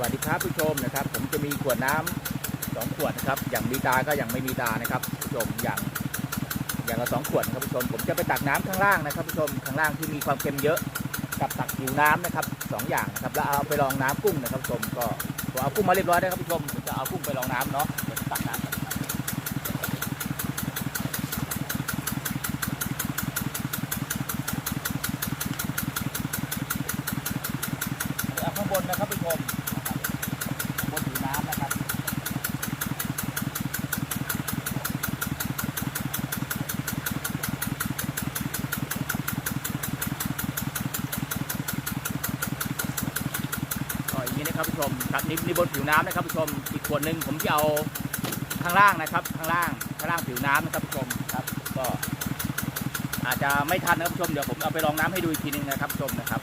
วัสดีครับผู้ชมนะครับ ผมจะมีขวดน้ำสองขวดนะครับ อย่างมีตาก็อย่างไม่มีตานะครับผู้ชมอย่างอย่างละสองขวดนะครับผู้ชม ผมจะไปตักน้ำข้างล่างนะครับผู้ชมข้างล่างที่มีความเค็มเยอะกับตักผิวน้ำนะครับสองอย่างนะครับแล้วเอาไปรองน้ำกุ้งนะครับผู้ชมก็ผมเอากุ้งมาเรียบร้อยแล้วครับผู้ชมผมจะเอากุ้งไปรองน้ำเนาะเดี๋ยวตักน้ำเอาข้างบนนะครับผู้ชมนะครับบนผิวน้ำนะครับ ก็อย่าง นะครับผู้ชมครับนี่นี่บนผิวน้ำนะครับผู้ชมอีกขวดหนึ่งผมจะเอาข้างล่างนะครับข้างล่างข้างล่างผิวน้ำนะครับผู้ชมครับก็อาจจะไม่ทันนะครับผู้ชมเดี๋ยวผมเอาไปลองน้ำให้ดูอีกทีหนึงนะครับผู้ชมนะครับ